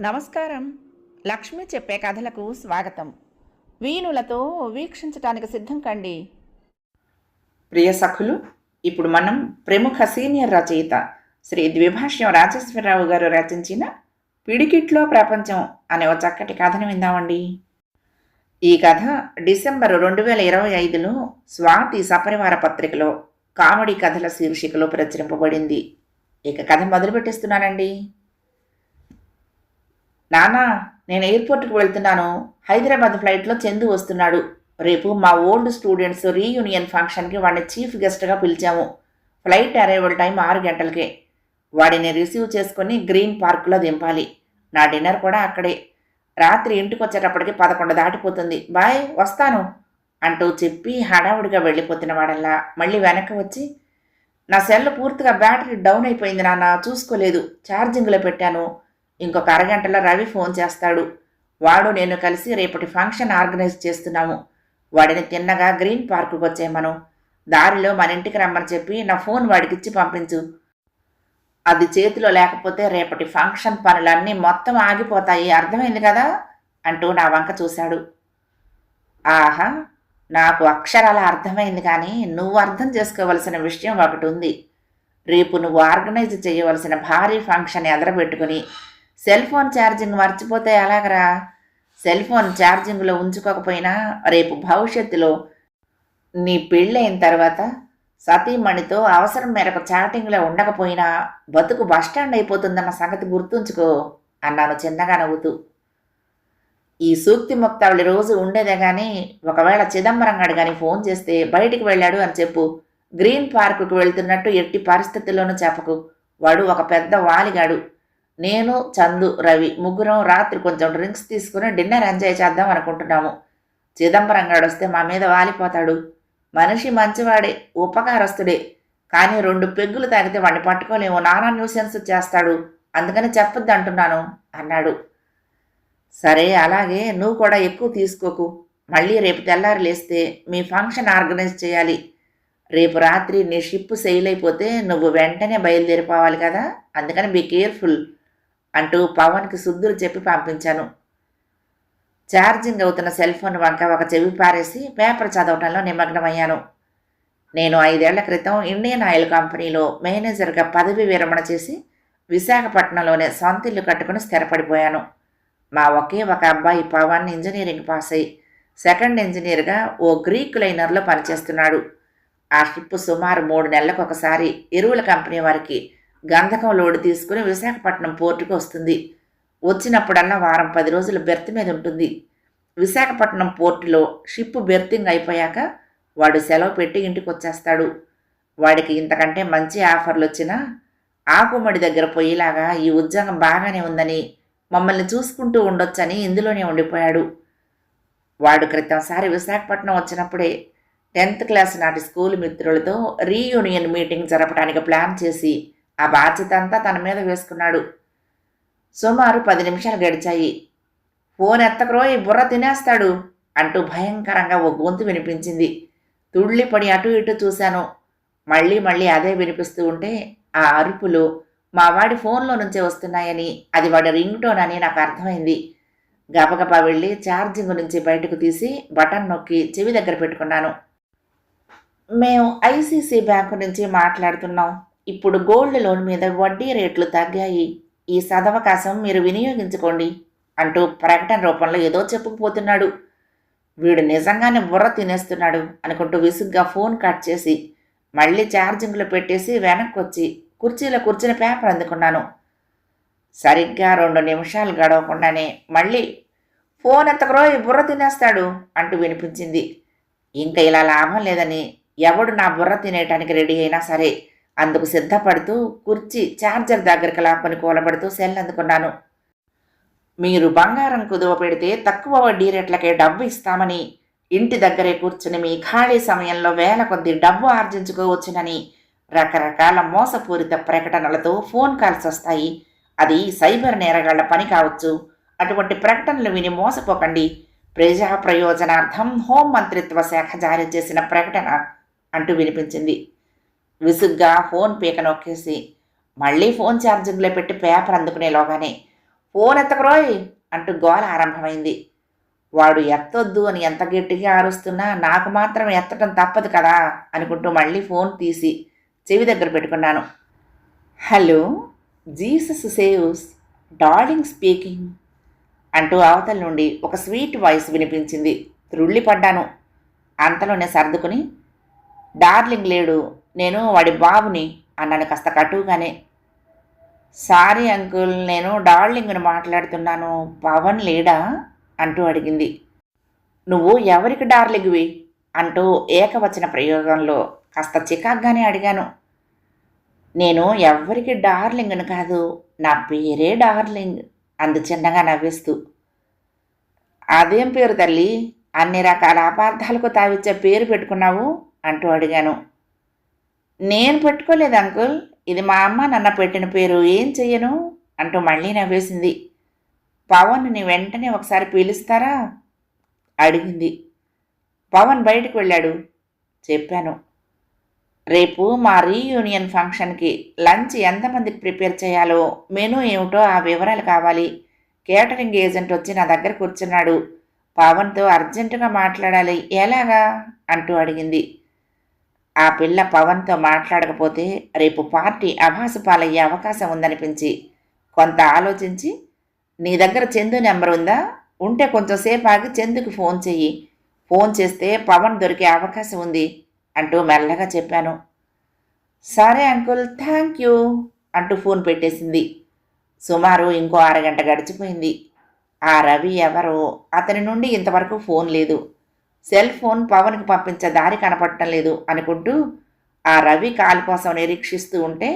నమస్కారం. లక్ష్మి చెప్పే కథలకు స్వాగతం. వీణులతో వీక్షించటానికి సిద్ధం కండి. ప్రియ సఖులు ఇప్పుడు మనం ప్రముఖ సీనియర్ రచయిత శ్రీ ద్విభాష్యం రాజేశ్వరరావు గారు రచించిన పిడికిట్లో ప్రపంచం అనే ఒక చక్కటి కథను విందామండి. ఈ కథ డిసెంబర్ రెండు వేల ఇరవై ఐదులో స్వాతి సపరివార పత్రికలో కామెడీ కథల శీర్షికలో ప్రచురింపబడింది. ఇక కథ మొదలు పెట్టేస్తున్నానండి నానా నేను ఎయిర్పోర్ట్కి వెళ్తున్నాను. హైదరాబాద్ ఫ్లైట్లో చందు వస్తున్నాడు. రేపు మా ఓల్డ్ స్టూడెంట్స్ రీయూనియన్ ఫంక్షన్కి వాడిని చీఫ్ గెస్ట్గా పిలిచాము. ఫ్లైట్ అరైవల్ టైం ఆరు గంటలకే. వాడిని రిసీవ్ చేసుకొని గ్రీన్ పార్క్లో దింపాలి. నా డిన్నర్ కూడా అక్కడే. రాత్రి ఇంటికి వచ్చేటప్పటికి పదకొండు దాటిపోతుంది. బాయ్ వస్తాను అంటూ చెప్పి హడావుడిగా వెళ్ళిపోతున్న వాడల్లా మళ్ళీ వెనక్కి వచ్చి నా సెల్ పూర్తిగా బ్యాటరీ డౌన్ అయిపోయింది నాన్న చూసుకోలేదు. ఛార్జింగ్లో పెట్టాను. ఇంకొక అరగంటలో రవి ఫోన్ చేస్తాడు. వాడు నేను కలిసి రేపటి ఫంక్షన్ ఆర్గనైజ్ చేస్తున్నాము. వాడిని తిన్నగా గ్రీన్ పార్కుకు వచ్చేయమను దారిలో మన ఇంటికి రమ్మని చెప్పి నా ఫోన్ వాడికిచ్చి పంపించు. అది చేతిలో లేకపోతే రేపటి ఫంక్షన్ పనులన్నీ మొత్తం ఆగిపోతాయి. అర్థమైంది కదా? అంటూ నా వంక చూశాడు. ఆహా నాకు అక్షరాల అర్థమైంది కానీ నువ్వు అర్థం చేసుకోవలసిన విషయం ఒకటి ఉంది. రేపు నువ్వు ఆర్గనైజ్ చేయవలసిన భారీ ఫంక్షన్ ఎదరబెట్టుకుని సెల్ ఫోన్ ఛార్జింగ్ మర్చిపోతే ఎలాగరా? సెల్ ఫోన్ ఛార్జింగ్లో ఉంచుకోకపోయినా రేపు భవిష్యత్తులో నీ పెళ్ళైన తర్వాత సతీమణితో అవసరం మేరకు చాటింగ్లో ఉండకపోయినా బతుకు బస్టాండ్ అయిపోతుందన్న సంగతి గుర్తుంచుకో అన్నాను చిన్నగా నవ్వుతూ. ఈ సూక్తి ముక్తావళి రోజు ఉండేదే కానీ ఒకవేళ చిదంబరం గడు కానీ ఫోన్ చేస్తే బయటికి వెళ్ళాడు అని చెప్పు. గ్రీన్ పార్కుకు వెళ్తున్నట్టు ఎట్టి పరిస్థితుల్లోనూ చెప్పకు. వాడు ఒక పెద్ద వాలిగాడు. నేను చందు రవి ముగ్గురం రాత్రి కొంచెం డ్రింక్స్ తీసుకుని డిన్నర్ ఎంజాయ్ చేద్దాం అనుకుంటున్నాము. చిదంబరం గాడు వస్తే మా మీద వాలిపోతాడు. మనిషి మంచివాడే ఉపకారస్తుడే. కానీ రెండు పెగ్గులు తాగితే వాడిని పట్టుకోలేము నానా న్యూసెన్స్ చేస్తాడు. అందుకని చెప్పొద్దు అంటున్నాను అన్నాడు. సరే అలాగే నువ్వు కూడా ఎక్కువ తీసుకోకు. మళ్ళీ రేపు తెల్లారి లేస్తే మీ ఫంక్షన్ ఆర్గనైజ్ చేయాలి. రేపు రాత్రి నీ షిప్ సెయిల్ అయిపోతే నువ్వు వెంటనే బయలుదేరిపోవాలి కదా? అందుకని బీ కేర్ఫుల్. అంటూ పవన్కి శుద్ధులు చెప్పి పంపించాను. ఛార్జింగ్ అవుతున్న సెల్ ఫోన్ వంక ఒక చెవి పారేసి పేపర్ చదవటంలో నిమగ్నమయ్యాను. నేను ఐదేళ్ళ క్రితం ఇండియన్ ఆయిల్ కంపెనీలో మేనేజర్గా పదవి విరమణ చేసి విశాఖపట్నంలోనే సొంత ఇల్లు కట్టుకుని స్థిరపడిపోయాను. మా ఒకే ఒక అబ్బాయి పవన్ ఇంజనీరింగ్ పాస్ అయి సెకండ్ ఇంజనీర్గా ఓ గ్రీక్ లైనర్లో పనిచేస్తున్నాడు. ఆ షిప్ సుమారు మూడు నెలలకు ఒకసారి ఎరువుల కంపెనీ వారికి గంధకం లోడు తీసుకుని విశాఖపట్నం పోర్టుకు వస్తుంది. వచ్చినప్పుడల్లా వారం పది రోజులు బెర్త్ మీద ఉంటుంది. విశాఖపట్నం పోర్టులో షిప్ బెర్తింగ్ అయిపోయాక వాడు సెలవు పెట్టి ఇంటికి వచ్చేస్తాడు. వాడికి ఇంతకంటే మంచి ఆఫర్లు వచ్చినా ఆకుమడి దగ్గర పోయేలాగా ఈ ఉద్యోగం బాగానే ఉందని మమ్మల్ని చూసుకుంటూ ఉండొచ్చని ఇందులోనే ఉండిపోయాడు. వాడు క్రితంసారి విశాఖపట్నం వచ్చినప్పుడే టెన్త్ క్లాస్ నాటి స్కూల్ మిత్రులతో రీయూనియన్ మీటింగ్ జరపడానికి ప్లాన్ చేసి ఆ బాధ్యత అంతా తన మీద వేసుకున్నాడు. సుమారు పది నిమిషాలు గడిచాయి. ఫోన్ ఎత్తకరోయ్ బుర్ర తినేస్తాడు అంటూ భయంకరంగా ఓ గొంతు వినిపించింది. తుళ్ళిపడి అటు ఇటు చూశాను. మళ్ళీ మళ్ళీ అదే వినిపిస్తూ ఉంటే ఆ అరుపులు మా వాడి ఫోన్లో నుంచే వస్తున్నాయని అది వాడి రింగ్ టోన్ అని నాకు అర్థమైంది గబగబా వెళ్ళి ఛార్జింగ్ నుంచి బయటకు తీసి బటన్ నొక్కి చెవి దగ్గర పెట్టుకున్నాను. మేము ఐసీసీ బ్యాంకు నుంచి మాట్లాడుతున్నాం. ఇప్పుడు గోల్డ్ లోన్ మీద వడ్డీ రేట్లు తగ్గాయి. ఈ సదవకాశం మీరు వినియోగించుకోండి అంటూ ప్రకటన రూపంలో ఏదో చెప్పుకుపోతున్నాడు. వీడు నిజంగానే బుర్ర తినేస్తున్నాడు అనుకుంటూ విసుగ్గా ఫోన్ కట్ చేసి మళ్ళీ ఛార్జింగ్లో పెట్టేసి వెనక్కి వచ్చి కుర్చీలో కూర్చుని పేపర్ అందుకున్నాను. సరిగ్గా రెండు నిమిషాలు గడవకుండానే మళ్ళీ ఫోన్ ఎత్తకరో ఈ బుర్ర తినేస్తాడు అంటూ వినిపించింది. ఇంకా ఇలా లాభం లేదని ఎవడు నా బుర్ర తినేయటానికి రెడీ అయినా సరే అందుకు సిద్ధపడుతూ కుర్చీ ఛార్జర్ దగ్గరికి లాక్కొని కూలబడుతూ సెల్ అందుకున్నాను. మీరు బంగారం కుదువ పెడితే తక్కువ వడ్డీ రేట్లకే డబ్బు ఇస్తామని ఇంటి దగ్గరే కూర్చుని మీ ఖాళీ సమయంలో వేల కొద్ది డబ్బు ఆర్జించుకోవచ్చునని రకరకాల మోసపూరిత ప్రకటనలతో ఫోన్ కాల్స్ వస్తాయి. అది సైబర్ నేరగాళ్ళ పని కావచ్చు. అటువంటి ప్రకటనలు విని మోసపోకండి. ప్రజా ప్రయోజనార్థం హోం మంత్రిత్వ శాఖ జారీ చేసిన ప్రకటన అంటూ వినిపించింది. విసుగ్గా ఫోన్ పీక నొక్కేసి మళ్ళీ ఫోన్ ఛార్జింగ్లో పెట్టి పేపర్ అందుకునేలోగానే ఫోన్ ఎత్తకరోయ్ అంటూ గోల ఆరంభమైంది. వాడు ఎత్తొద్దు అని ఎంత గట్టిగా అరుస్తున్నా నాకు మాత్రం ఎత్తటం తప్పదు కదా! అనుకుంటూ మళ్ళీ ఫోన్ తీసి చెవి దగ్గర పెట్టుకున్నాను. Hello Jesus saves darling speaking! అంటూ అవతల నుండి ఒక స్వీట్ వాయిస్ వినిపించింది. త్రుళ్ళిపడ్డాను. అంతలోనే సర్దుకుని డార్లింగ్ లేడు నేను వాడి బాబుని అన్నాను కాస్త కటువుగానే. సారీ అంకుల్ నేను డార్లింగ్ని మాట్లాడుతున్నాను. పవన్ లేడా? అంటూ అడిగింది. నువ్వు ఎవరికి డార్లింగ్వి? అంటూ ఏకవచన ప్రయోగంలో కాస్త చికాగ్గానే అడిగాను. నేను ఎవ్వరికి డార్లింగ్ని కాదు నా పేరే డార్లింగ్ అందు చిన్నగా నవ్విస్తూ. అదేం పేరు తల్లి? అన్ని రకాల అపార్థాలకు తావిచ్చే పేరు పెట్టుకున్నావు? అంటూ అడిగాను. నేను పెట్టుకోలేదు అంకుల్. ఇది మా అమ్మ నన్న పెట్టిన పేరు. ఏం చెయ్యను? అంటూ మళ్ళీ నవ్వేసింది. పవన్ని వెంటనే ఒకసారి పిలుస్తారా? అడిగింది. పవన్ బయటకు వెళ్ళాడు. చెప్పాను. రేపు మా రీయూనియన్ ఫంక్షన్కి లంచ్ ఎంతమందికి ప్రిపేర్ చేయాలో మెనూ ఏమిటో ఆ వివరాలు కావాలి. కేటరింగ్ ఏజెంట్ వచ్చి నా దగ్గర కూర్చున్నాడు. పవన్తో అర్జెంటుగా మాట్లాడాలి. ఎలాగా? అంటూ అడిగింది. ఆ పిల్ల పవన్తో మాట్లాడకపోతే రేపు పార్టీ అభాసు పాలయ్యే అవకాశం ఉందనిపించి కొంత ఆలోచించి నీ దగ్గర చందు నెంబర్ ఉందా? ఉంటే కొంచెంసేపు ఆగి చందుకు ఫోన్ చెయ్యి. ఫోన్ చేస్తే పవన్ దొరికే అవకాశం ఉంది అంటూ మెల్లగా చెప్పాను. సరే అంకుల్ థ్యాంక్ యూ అంటూ ఫోన్ పెట్టేసింది. సుమారు ఇంకో అరగంట గడిచిపోయింది. ఆ రవి ఎవరో అతని నుండి ఇంతవరకు ఫోన్ లేదు. సెల్ ఫోన్ పవన్కి పంపించే దారి కనపడటం లేదు అనుకుంటూ ఆ రవి కాల్ కోసం నిరీక్షిస్తూ ఉంటే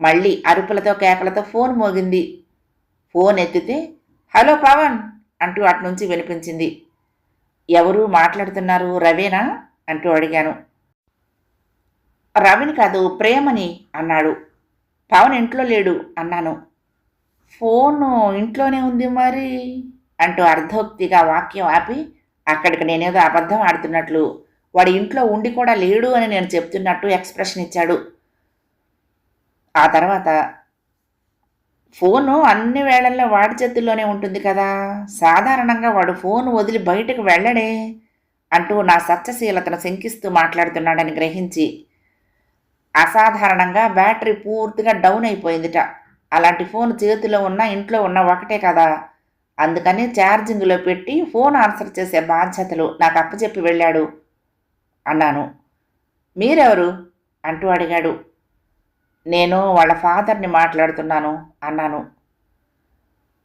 మళ్ళీ అరుపులతో కేకలతో ఫోన్ మోగింది. ఫోన్ ఎత్తితే హలో పవన్! అంటూ అటు నుంచి వినిపించింది. ఎవరు మాట్లాడుతున్నారు? రవేనా? అంటూ అడిగాను. రవిని కాదు ప్రేమని అన్నాడు. పవన్ ఇంట్లో లేడు అన్నాను. ఫోను ఇంట్లోనే ఉంది మరి? అంటూ అర్ధోక్తిగా వాక్యం ఆపి అక్కడికి నేనేదో అబద్ధం ఆడుతున్నట్లు వాడి ఇంట్లో ఉండి కూడా లేడు అని నేను చెప్తున్నట్టు ఎక్స్ప్రెషన్ ఇచ్చాడు. ఆ తర్వాత ఫోను అన్ని వేళల్లో వాడి చేతుల్లోనే ఉంటుంది కదా. సాధారణంగా వాడు ఫోన్ వదిలి బయటకు వెళ్ళడే అంటూ నా సత్యశీలతను శంకిస్తూ మాట్లాడుతున్నాడని గ్రహించి అసాధారణంగా బ్యాటరీ పూర్తిగా డౌన్ అయిపోయిందిట. అలాంటి ఫోన్ చేతిలో ఉన్న ఇంట్లో ఉన్న ఒకటే కదా. అందుకని ఛార్జింగ్లో పెట్టి ఫోన్ ఆన్సర్ చేసే బాధ్యతలు నాకు అప్పచెప్పి వెళ్ళాడు. అన్నాను. మీరెవరు? అంటూ అడిగాడు. నేను వాళ్ళ ఫాదర్ని మాట్లాడుతున్నాను అన్నాను.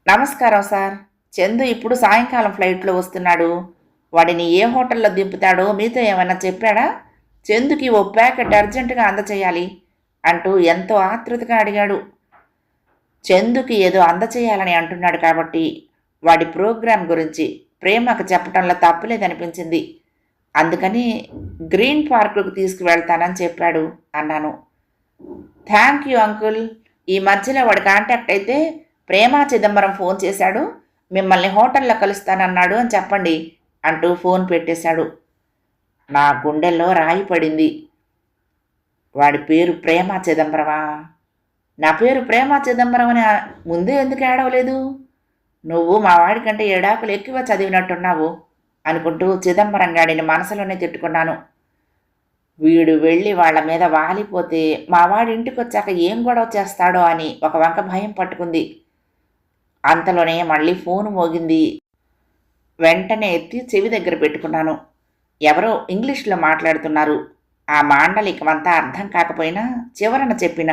నమస్కారం సార్. చందు ఇప్పుడు సాయంకాలం ఫ్లైట్లో వస్తున్నాడు. వాడిని ఏ హోటల్లో దింపుతాడో మీతో ఏమైనా చెప్పాడా? చందుకి ఓ ప్యాకెట్ అర్జెంటుగా అందచేయాలి అంటూ ఎంతో ఆతృతగా అడిగాడు. చందుకి ఏదో అందచేయాలని అంటున్నాడు కాబట్టి వాడి ప్రోగ్రాం గురించి ప్రేమకు చెప్పడంలో తప్పులేదనిపించింది అందుకని గ్రీన్ పార్కుకు తీసుకువెళ్తానని చెప్పాడు అన్నాను. Thank you uncle. ఈ మధ్యలో వాడు కాంటాక్ట్ అయితే ప్రేమా చిదంబరం ఫోన్ చేశాడు. మిమ్మల్ని హోటల్లో కలుస్తానన్నాడు అని చెప్పండి అంటూ ఫోన్ పెట్టేశాడు. నా గుండెల్లో రాయి పడింది. వాడి పేరు ప్రేమ చిదంబరమా? నా పేరు ప్రేమ చిదంబరం అని ముందే ఎందుకు ఏడవలేదు? నువ్వు మా వాడికంటే ఏడాకులు ఎక్కువ చదివినట్టున్నావు అనుకుంటూ చిదంబరం గాడిని మనసులోనే తిట్టుకున్నాను. వీడు వెళ్ళి వాళ్ళ మీద వాలిపోతే మా వాడి ఇంటికి వచ్చాక ఏం గొడవ చేస్తాడో అని ఒక వంక భయం పట్టుకుంది. అంతలోనే మళ్ళీ ఫోన్ మోగింది. వెంటనే ఎత్తి చెవి దగ్గర పెట్టుకున్నాను. ఎవరో ఇంగ్లీష్లో మాట్లాడుతున్నారు. ఆ మాండలికమంతా అర్థం కాకపోయినా చివరన చెప్పిన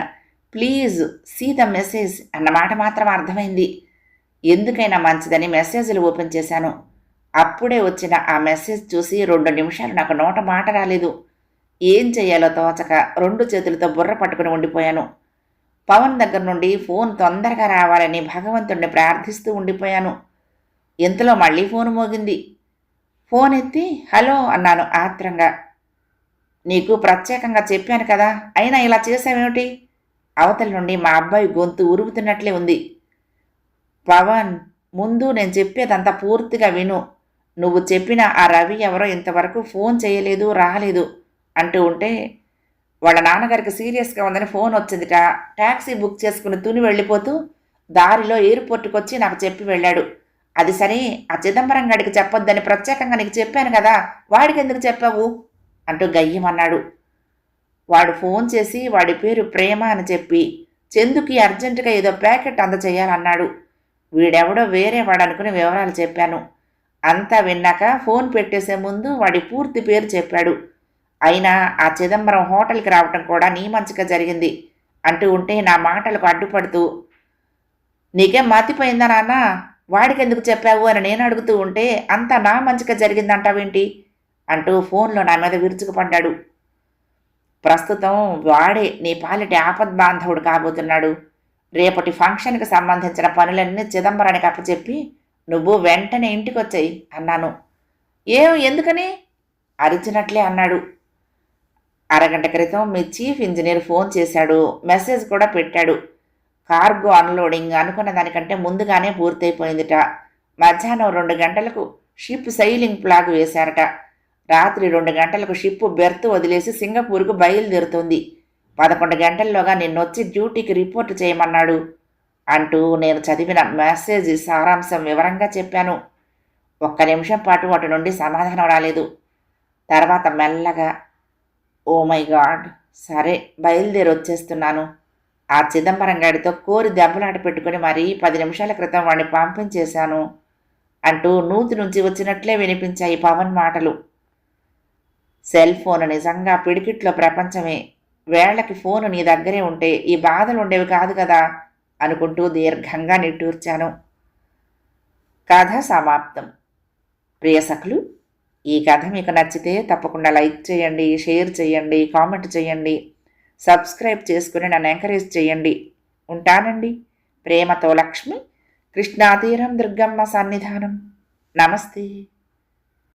ప్లీజ్ సీ ద మెసేజ్ అన్న మాట మాత్రం అర్థమైంది. ఎందుకైనా మంచిదని మెసేజ్లు ఓపెన్ చేశాను. అప్పుడే వచ్చిన ఆ మెసేజ్ చూసి రెండు నిమిషాలు నాకు నోట మాట రాలేదు. ఏం చేయాలో తోచక రెండు చేతులతో బుర్ర పట్టుకుని ఉండిపోయాను. పవన్ దగ్గర నుండి ఫోన్ తొందరగా రావాలని భగవంతుణ్ణి ప్రార్థిస్తూ ఉండిపోయాను. ఇంతలో మళ్ళీ ఫోన్ మోగింది. ఫోన్ ఎత్తి హలో అన్నాను ఆత్రంగా. నీకు ప్రత్యేకంగా చెప్పాను కదా అయినా ఇలా చేసావేమిటి? అవతల నుండి మా అబ్బాయి గొంతు ఉరుగుతున్నట్లే ఉంది. పవన్ ముందు నేను చెప్పేదంతా పూర్తిగా విను. నువ్వు చెప్పిన ఆ రవి ఎవరో ఇంతవరకు ఫోన్ చేయలేదు రాలేదు అంటూ ఉంటే వాళ్ళ నాన్నగారికి సీరియస్గా ఉందని ఫోన్ వచ్చిందిట. ట్యాక్సీ బుక్ చేసుకుని తుని వెళ్ళిపోతూ దారిలో ఎయిర్పోర్ట్కి వచ్చి నాకు చెప్పి వెళ్ళాడు. అది సరే ఆ చిదంబరం గడికి చెప్పొద్దని ప్రత్యేకంగా నీకు చెప్పాను కదా వాడికి ఎందుకు చెప్పావు? అంటూ గయ్యమన్నాడు వాడు ఫోన్ చేసి వాడి పేరు ప్రేమ అని చెప్పి చందుకి అర్జెంటుగా ఏదో ప్యాకెట్ అందచేయాలన్నాడు. వీడెవడో వేరే వాడనుకుని వివరాలు చెప్పాను. అంతా విన్నాక ఫోన్ పెట్టేసే ముందు వాడి పూర్తి పేరు చెప్పాడు. అయినా ఆ చిదంబరం హోటల్కి రావటం కూడా నీ మంచిగా జరిగింది అంటూ ఉంటే నా మాటలకు అడ్డుపడుతూ నీకేం మతిపోయిందా నాన్న? వాడికి ఎందుకు చెప్పావు అని నేను అడుగుతూ ఉంటే అంతా నా మంచిగా జరిగిందంటావేంటి? అంటూ ఫోన్లో నా మీద విరుచుకుపడ్డాడు ప్రస్తుతం వాడే నీ పాలిటి ఆపద్ బాంధవుడు కాబోతున్నాడు. రేపటి ఫంక్షన్కి సంబంధించిన పనులన్నీ చిదంబరానికి అప్పచెప్పి నువ్వు వెంటనే ఇంటికి వచ్చాయి అన్నాను. ఏం? ఎందుకని? అరిచినట్లే అన్నాడు. అరగంట క్రితం మీ చీఫ్ ఇంజనీర్ ఫోన్ చేశాడు. మెసేజ్ కూడా పెట్టాడు. కార్గో అన్లోడింగ్ అనుకున్న దానికంటే ముందుగానే పూర్తయిపోయిందిట. మధ్యాహ్నం రెండు గంటలకు షిప్ సైలింగ్ ప్లాగ్ వేశారట. రాత్రి రెండు గంటలకు షిప్ బెర్త్ వదిలేసి సింగపూర్కు బయలుదేరుతుంది. పదకొండు గంటల్లోగా నిన్నొచ్చి డ్యూటీకి రిపోర్ట్ చేయమన్నాడు. అంటూ నేను చదివిన మెసేజ్ సారాంశం వివరంగా చెప్పాను. ఒక్క నిమిషం పాటు అటు నుండి సమాధానం రాలేదు. తర్వాత మెల్లగా ఓ మై గాడ్ సరే బయలుదేరి వచ్చేస్తున్నాను ఆ చిదంబరం గాడితో కోరి దెబ్బలాట పెట్టుకుని మరీ పది నిమిషాల క్రితం వాడిని పంపించేశాను అంటూ నూతి నుంచి వచ్చినట్లే వినిపించాయి పవన్ మాటలు. సెల్ ఫోన్ నిజంగా పిడికిట్లో ప్రపంచమే. వేళ్ళకి ఫోను నీ దగ్గరే ఉంటే ఈ బాధలు ఉండేవి కాదు కదా అనుకుంటూ దీర్ఘంగా నిట్టూర్చాను. కథ సమాప్తం. ప్రియసకులు ఈ కథ మీకు నచ్చితే తప్పకుండా లైక్ చేయండి షేర్ చేయండి కామెంట్ చేయండి సబ్స్క్రైబ్ చేసుకుని నన్ను ఎంకరేజ్ చేయండి. ఉంటానండి. ప్రేమతో లక్ష్మి కృష్ణాతీరం దుర్గమ్మ సన్నిధానం. నమస్తే.